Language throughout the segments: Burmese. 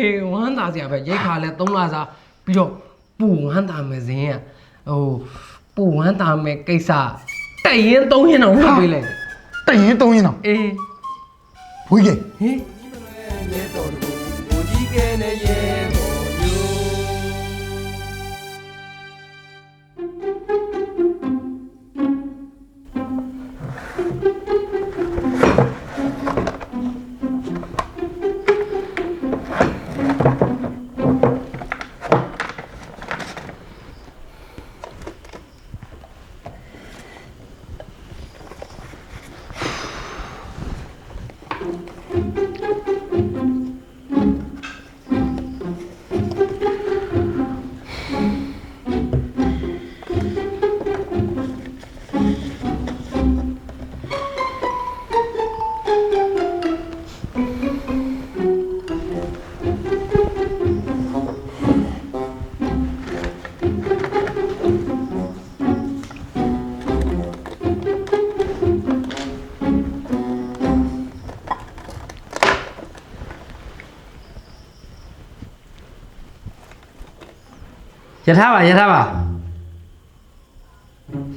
အေးဝမ်းသာစရာပဲရိတ်ခါလဲ3လစာပြီးတော့ပူဝမ်းသာမယ်ဇင်းอ่ะဟိုပူဝမ်းသာမယ်ကိစ္စတက်ရင်3ရင်တော့လွတ်ပေးလိုက်တရင်သုံးရင်တော့အေးဘွေးကြီးဟင်ရဲ Música ယထာပါယထာပါ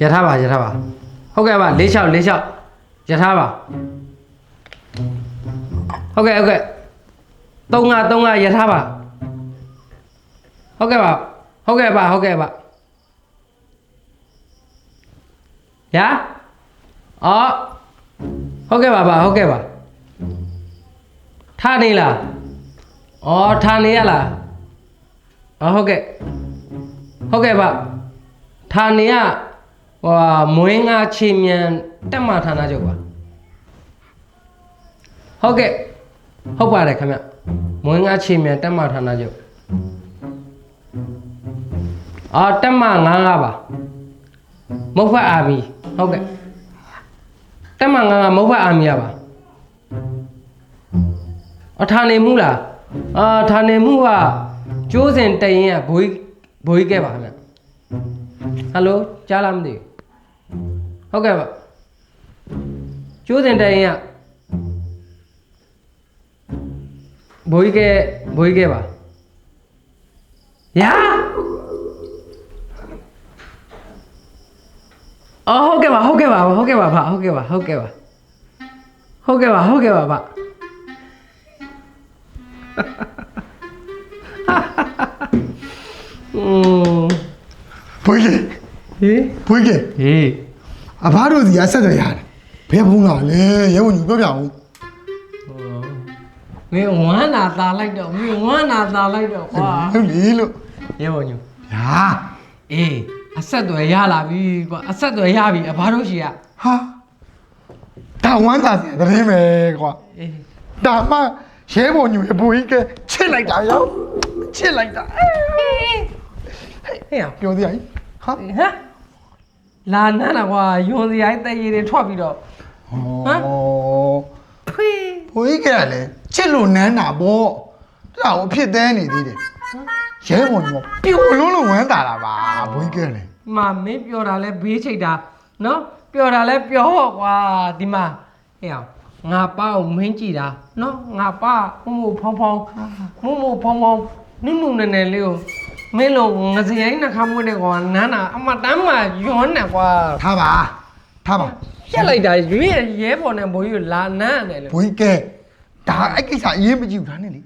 ယထာပါယထာပါဟုတ်ကဲ့ပါ၄6၄6ယထာပါဟုတ်ကဲ့ဟုတ်ကဲ့3ငါ3ငါယထာပါဟုတ်ကဲ့ပါဟုတ်ကဲ့ပါဟုတ်ကဲ့ပါညာအော်ဟုတ်ကဲ့ပါပါဟုတ်ကဲ့ပါထားနေလားအော်ထားနေရလားအော်ဟုတ်ကဲ့ ဟုတ်ကဲ့ပါဌာနေကဟိုဟာမွေးငါချီမြန်တက်မဌာနချုပ်ပါဟုတ်ကဲ့ဟုတ်ပါတယ်ခင်ဗျမွေးငါချီမြန်တက်မဌာနချုပ်အော်တက်မ95ပါမုတ်ဖတ်အာမီဟုတ်ကဲ့တက်မ95မုတ်ဖတ်အာမီရပါအဌာနေမှုလားအာဌာနေမှုကကျိုးစဉ်တရင်ကဘွေးဘွေးခဲ့ပါခင်ဗျဟယ်လိုကြားလားမသိဘူးဟုတ်ကဲ့ပါကျိုးစဉ်တရင်ကဘွေး ခဲ့ဘွေးခဲ့ပါညာအော်ဟုတ်ကဲ့ပါဟုတ်ကဲ့ပါဟုတ်ကဲ့ပါဖဟုတ်ကဲ့ပါ ဘွေးကြီးဟေးဘွေးကြီးဟေးအဘတို့စီကဆက်တယ်ရတယ်ဘယ်ဘုံကလဲရဲဝင်ကြီးပြောပြအောင်မင်းဝမ်းနာသာလိုက်တော့မင်းဝမ်းနာသာလိုက်တော့ကွာဟုတ်လေလို့ရဲဘော်ညူဟာအေးအဆက်သွယ်ရလာပြီကွာအဆက်သွယ်ရပြီအဘတို့ရှိရဟာဒါဝမ်းသာစရာတရင်ပဲကွာအေးဒါမှရဲဘော်ညူရဲ့ဘိုးကြီးကချစ်လိုက်တာရောချစ်လိုက်တာအေး ဟေးဟပြောသေးရင်ဟာမ်လာနန်းလာကွာယွန်စီရိုင်းတဲ့ရည်တွေထွက်ပြီးတော့ဟမ်ဖေးဘွေးကြီးကလည်းချစ်လို့နန်းတာပေါ့ဒါကိုအဖြစ်သန်းနေသေးတယ်ရဲဘုံညူပျော်လုံးလုံးဝမ်းသာတာပါဘွေးကြီးကလည်းမမင်းပြောတာလဲဘေးချိတ်တာနော်ပြောတာလဲပြောဟော့ကွာဒီမှာဟေးအောင်ငါပါအောင်မင်းကြည့်တာနော်ငါပါမှုမှုဖောင်းဖောင်းမှုမှုဖောင်းဖောင်းနုနုနယ်နယ်လေးကို မင်းလုံးငစရိုင်းနှခမ်းမွေးတဲ့ကွာနန်းတာအမတမ်းမှယွန်းနေကွာထားပါထားပါရက်လိုက်တာရွေးရဲပေါ်နဲ့ဘိုးကြီးကိုလာနန်းတယ်လေဘွေးကဲဒါအဲ့ကိစ္စအရေးမကြည့်ဘူးဒါနဲ့လေ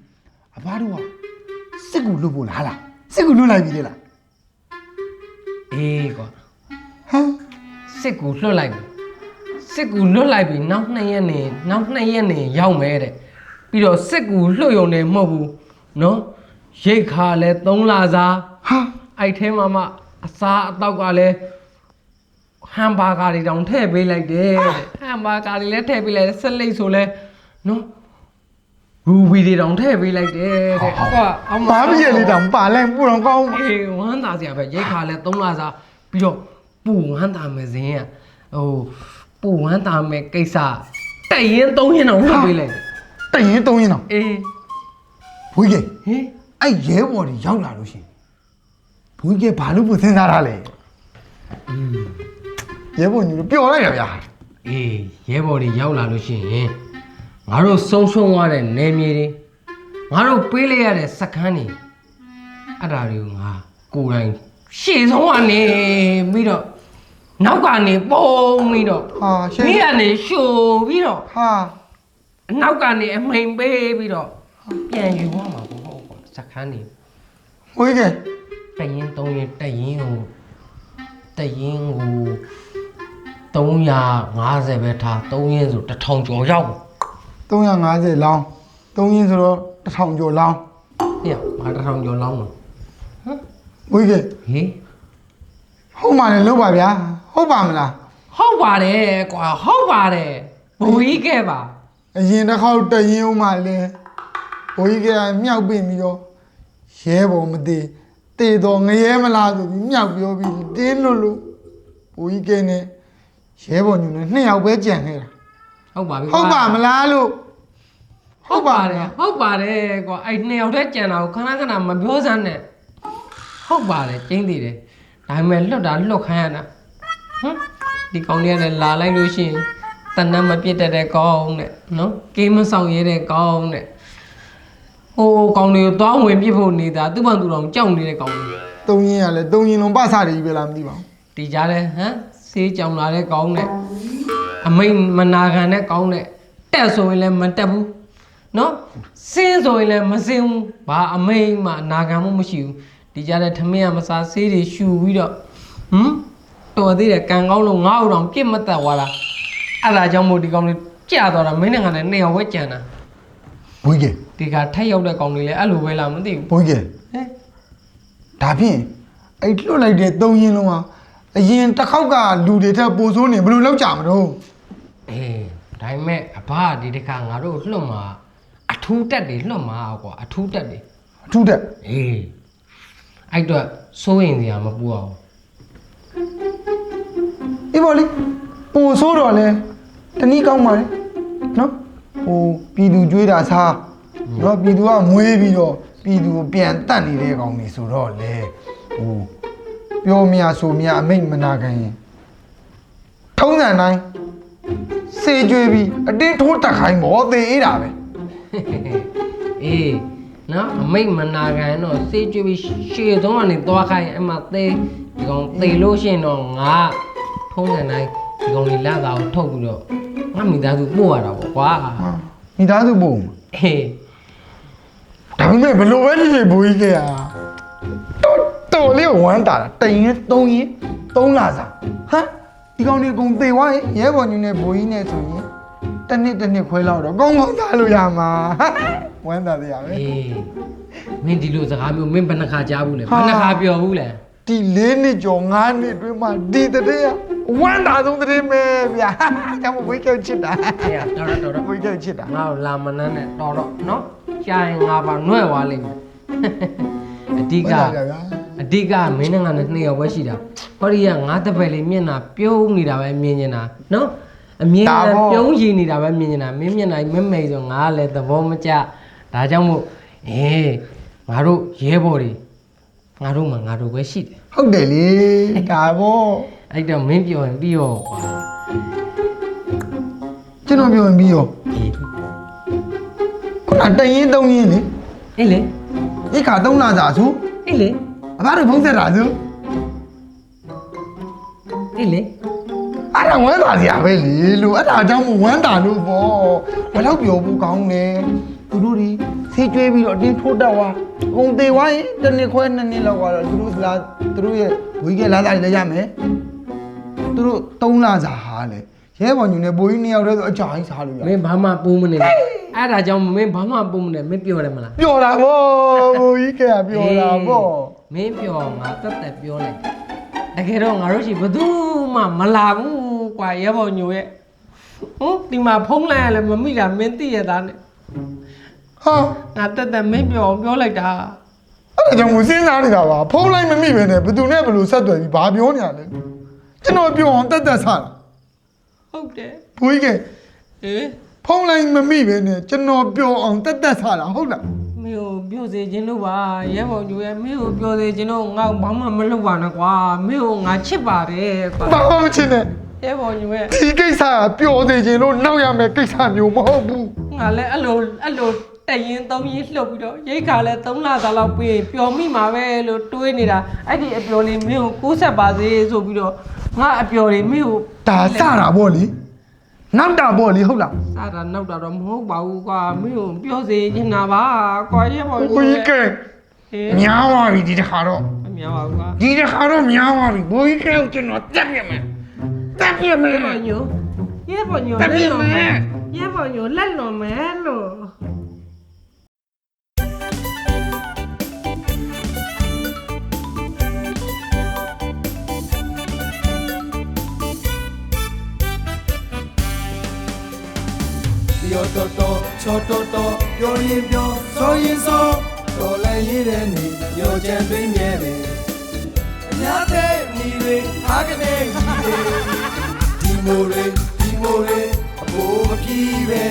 အဘတို့ကစစ်ကူလွတ်ဖို့လားလားစစ်ကူလွတ်လိုက်ပြီလေလားအေးကွာဟမ်စစ်ကူလွတ်လိုက်ပြီစစ်ကူလွတ်လိုက်ပြီနောက်နှစ်ရက်နေနောက်နှစ်ရက်နေရောက်မယ်တဲ့ပြီးတော့စစ်ကူလွတ်ယုံနေမဟုတ်ဘူးနော် ရိတ်ခါလဲ3လစာဟာအဲ့ထဲမှာမှအစားအသောက်ကလည်းဟမ်ဘာဂါတွေတောင်ထည့်ပေးလိုက်တယ်တဲ့ဟမ်ဘာဂါတွေလည်းထည့်ပေးလိုက်တယ်ဆက်လိတ်ဆိုလဲနော်ရူဘီတွေတောင်ထည့်ပေးလိုက်တယ်တဲ့ကွာအမားပြည့်လေးတောင်ပါလိုက်ပူတော့ကောင်းအေးဝမ်းသာစရာပဲရိတ်ခါလဲ3လစာပြီးတော့ပူဝမ်းသာမယ်ဇင်းอ่ะဟိုပူဝမ်းသာမယ်ကိစ္စတက်ရင်3ရင်တော့လွတ်ပေးလိုက်တယ်တရင်တုံးရင်တော့အေးဘွေးကဲဟင် အဲ့ရဲဘော်တွေရောက်လာလို့ရှိရင်ဘွေးကဲဘာလို့ပူစဉ်းစားတာလဲရဲဘော်ညူပျော်လိုက်ရဗျာအေးရဲဘော်တွေရောက်လာလို့ရှိရင်ငါတို့ဆုံးဆုံးသွားတဲ့နေမြေတွေငါတို့ပေးလိုက်ရတဲ့စကန်းနေအဲ့ဒါတွေကိုငါကိုယ်တိုင်ရှေ့ဆုံးကနေပြီးတော့နောက်ကနေပုံပြီးတော့ဟာရှေ့မိကနေရှို့ပြီးတော့ဟာအနောက်ကနေအမိန်ပေးပြီးတော့ပြန်ယူသွားမှာပေါ့ ဟုတ်ကွာစကန်းနေဘိုးကြီးတရင်သုံးရင်တရင်ကိုတရင်ကို350ပဲထား3ရင်ဆို1000ကျော်ရောက်350လောင်း3ရင်းဆိုတော့1000ကျော်လောင်းဟေ့ဘာ1000ကျော်လောက်မှာဘိုးကြီးဟေးဟုတ်ပါလေလို့ပါဗျာဟုတ်ပါမလားဟုတ်ပါတယ်ကွာဟုတ်ပါတယ်ဘဝီးခဲ့ပါအရင်တစ်ခေါက်တရင်ဦးမှလဲဘိုးကြီးကမြောက်ပြင်ပြီးတော့ ရဲပေါ်မသေးတေတော့ငရဲမလားဆိုပြီးမြောက်ပြောပြီးတင်းလို့လို့ဘိုးကြီးကနဲ့ရဲပေါ်ညူနဲ့နှစ်ယောက်ပဲကြံခဲ့တာဟုတ်ပါပြီဟုတ်ပါမလားလို့ဟုတ်ပါတယ်ဟုတ်ပါတယ်ကွာအဲ့နှစ်ယောက်တည်းကြံတာကိုခဏခဏမပြောစမ်းနဲ့ဟုတ်ပါတယ်ကျင်းသေးတယ်ဒါပေမဲ့လွတ်တာလွတ်ခိုင်းရတာဟမ်ဒီကောင်တွေကလည်းလာလိုက်လို့ရှိရင်တဏ္ဍမပြစ်တတ်တဲ့ကောင်းတဲ့နော်ကိမဆောင်ရဲတဲ့ကောင်းတဲ့ ဟိုကောင်တွေကိုတောင်းဝင်ပြစ်ဖို့နေတာသူ့ဘာသူတော်ကြောက်နေတဲ့ကောင်တွေသုံးရင်ကလည်းသုံးရင်လုံးပဆတွေကြီးပဲလားမသိပါဘူးတီကြတယ်ဟမ်ဆေးကြောင်လာတဲ့ကောင်းနဲ့အမိန်မနာခံတဲ့ကောင်းနဲ့တက်ဆိုရင်လည်းမတက်ဘူးနော်စင်းဆိုရင်လည်းမစင်းဘူးဘာအမိန်မှအနာခံမှုမရှိဘူးတီကြတဲ့ထမင်းကမစားဆေးတွေရှူပြီးတော့ဟမ်တော်သေးတယ်ကံကောင်းလို့ငါ့ဦးတော်ပြစ်မတတ်သွားလားအဲ့ဒါကြောင့်မို့ဒီကောင်လေးကြာသွားတာမင်းနဲ့ငါနဲ့နှစ်ယောက်ပဲကြံတာ ဘိုးကြီးဒီကထက်ရောက်တဲ့ကောင်လေးလည်းအဲ့လိုပဲလားမသိဘူးဘိုးကြီးဟဲ့ဒါဖြင့်အဲ့လွတ်လိုက်တဲ့သုံးရင်လုံးကအရင်တစ်ခေါက်ကလူတွေထက်ပိုဆိုးနေဘယ်လိုလောက်ကြမလို့အေးဒါပေမဲ့အဘကဒီတစ်ခါငါတို့လွတ်မှာအထူးတက်တွေလွတ်မှာကွာအထူးတက်တွေအထူးတက်အေးအဲ့တော့စိုးရင်စရာမပူအောင်အေးပါလေပိုဆိုးတော့လဲတနည်းကောင်းပါလေနော် ဟိုပြည်သူကြွေးတာစားနော်ပြည်သူကမွေးပြီးတော့ပြည်သူကိုပြန်တတ်နေတဲ့ကောင်တွေဆိုတော့လေဟိုပြောမရဆိုမရအမိတ်မနာခံရင်ထုံးစံတိုင်းစေကြွေးပြီးအတင်းထိုးတက်ခိုင်းမောသေးအေးတာပဲအေးနော်အမိတ်မနာခံတော့စေးကျွေးပြီးရှေ့သုံးကနေသွားခိုင်းအမသေးဒီကောင်သေလို့ရှိရင်တော့ငါထုံးစံတိုင်းဒီကောင်လေးလာတာကိုထုတ်ပြီးတော့ ငါမိသားစုပို့ရတာပေါ့ကွာဟာမိသားစုပုံအေးဒါပေမဲ့ဘလို့ပဲဖြစ်ဖြစ်ဘိုးကြီးကတော်တော်လေးဝမ်းတာတာတိန်ရင်သုံးရင်သုံးလာစားဟမ်ဒီကောင်လေးအကုန်သေသွားရင်ရဲဘော်ညူနဲ့ဘိုးကြီးနဲ့ဆိုရင်တစ်နှစ်တစ်နှစ်ခွဲလောက်တော့ကောင်းကောင်းစားလို့ရမှာဝမ်းတာတရားပဲအေးမင်းဒီလိုစကားမျိုးမင်းဘယ်နှခါကြားဘူးလဲဟာဘယ်နှခါပြောဘူးလဲ ဒီလေးနှစ်ကျော်ငါးနှစ်အတွင်းမှာဒီတည်းကဝမ်းတာဆုံးတည်းပဲဗျာကျွန်မဘိုးကြီးချစ်တာအေးတော်တော့တော်တော့ဘိုးကြီးချစ်တာငါ့ကိုလာမနန်းနဲ့တော်တော့နော်ကြာရင်ငါပါနှွဲ့သွားလိမ့်မယ်အဓိကဝမ်းတာဗျာအဓိကမင်းနဲ့ငါနဲ့နှစ်ယောက်ပဲရှိတာဟောဒီကငါတစ်ပယ်လေးမျက်နှာပြုံးနေတာပဲမြင်နေတာနော်အမြင်နဲ့ပြုံးရည်နေတာပဲမြင်နေတာမင်းမျက်နှာမမိတ်ဆိုငါကလည်းသဘောမကျဒါကြောင့်မို့အေးငါတို့ရဲဘော်တွေ ငါတို့မှငါတို့ပဲရှိတယ်ဟုတ်တယ်လေဒါပေါ့အဲ့တော့မင်းပြောရင်ပြီးရောကွာကျွန်တော်ပြောရင်ပြီးရောအေးခုနတရင်သုံးရင်လေအေးလေဧကသုံးလာစားဆိုအေးလေအဘတို့ဖုံးဆက်တာဆိုအေးလေအဲ့ဒါဝမ်းသာစရာပဲလေလို့အဲ့ဒါကြောင့်မို့ဝမ်းသာလို့ပေါ့ဘယ်တော့ပြောဘူးကောင်းလဲ သူတို့ဒီဆေးကျွေးပြီးတော့အတင်းထိုးတက်သွားအကုန်သေးသွားရင်တစ်နှစ်ခွဲနှစ်နှစ်လောက်ကတော့သူတို့လာသူတို့ရဲ့ဝီကလာသားတွေလည်းရမယ်သူတို့သုံးလာစားဟာလေရဲဘော်ညူနဲ့ဘိုးကြီးနှစ်ယောက်တည်းဆိုအကြာကြီးစားလို့ရမင်းဘာမှပူးမနေနဲ့အဲ့ဒါကြောင့်မင်းဘာမှပူးမနေမင်းပြောတယ်မလားပျော်တာပေါ့ဘိုးကြီးကပျော်တာပေါ့မင်းပြောငါတက်တက်ပြောလိုက်တကယ်တော့ငါတို့ရှိဘယ်သူမှမလာဘူးကွာရဲဘော်ညိုရဲ့ဟင်ဒီမှာဖုံးလိုက်ရလဲမမိတာမင်းသိရတာနဲ့ ဟာငါတက်တက်မင်းပြောပြောလိုက်တာအဲ့ဒါကြောင့်ကိုစဉ်းစားနေတာပါဖုံးလိုက်မမိပဲနဲ့ဘယ်သူနဲ့ဘယ်လိုဆက်သွယ်ပြီးဘာပြောနေရလဲကျွန်တော်ပြောအောင်တက်တက်စားတာဟုတ်တယ်ဘိုးကြီးကဟေးဖုံးလိုက်မမိပဲနဲ့ကျွန်တော်ပြောအောင်တက်တက်စားတာဟုတ်လားမင်းကိုပြောစေခြင်းလို့ပါရဲဘော်ညိုရဲ့မင်းကိုပြောစေခြင်းလို့ငါ့ကိုဘာမှမလုပ်ပါနဲ့ကွာမင်းကိုငါချစ်ပါတယ်ကွာဘာမှမချင်နဲ့ရဲဘော်ညိုရဲ့ဒီကိစ္စကပျော်သေးခြင်းလို့နောက်ရမယ်ကိစ္စမျိုးမဟုတ်ဘူးငါလည်းအဲ့လိုအဲ့လို တရင်သုံးရင်လှုပ်ပြီးတော့ရိတ်ခါလဲ3လသားလောက်ပြီးရင်ပျော်မိမှာပဲလို့တွေးနေတာအဲ့ဒီအပျော်လေးမင်းကိုကိုးဆက်ပါစေဆိုပြီးတော့ငါအပျော်လေးမင်းကိုဒါစတာပေါ့လေနောက်တာပေါ့လေဟုတ်လားစားတာနောက်တာတော့မဟုတ်ပါဘူးကွာမင်းကိုပြောစေချင်တာပါကွာရဲပါဘိုးကြီးကဲဟေးများသွားပြီဒီတစ်ခါတော့အများပါဘူးကွာဒီတစ်ခါတော့များသွားပြီဘိုးကြီးကဲကိုကျွန်တော်တက်ပြမယ်တက်ပြမယ်ရဲပါညိုရဲပါညိုတက်ပြမယ်ရဲပါညိုလက်လွန်မယ်လို့ တော်တော်ချောတော်တော်ပြောရင်ပြောဆိုရင်ဆိုတော်လည်းရတဲ့နေရောကြံသွင်းမြဲတယ်အများတဲ့မိတွေအားကနေကြီးတွေဒီမိုတွေဒီမိုတွေအဖို့မပြီးပဲ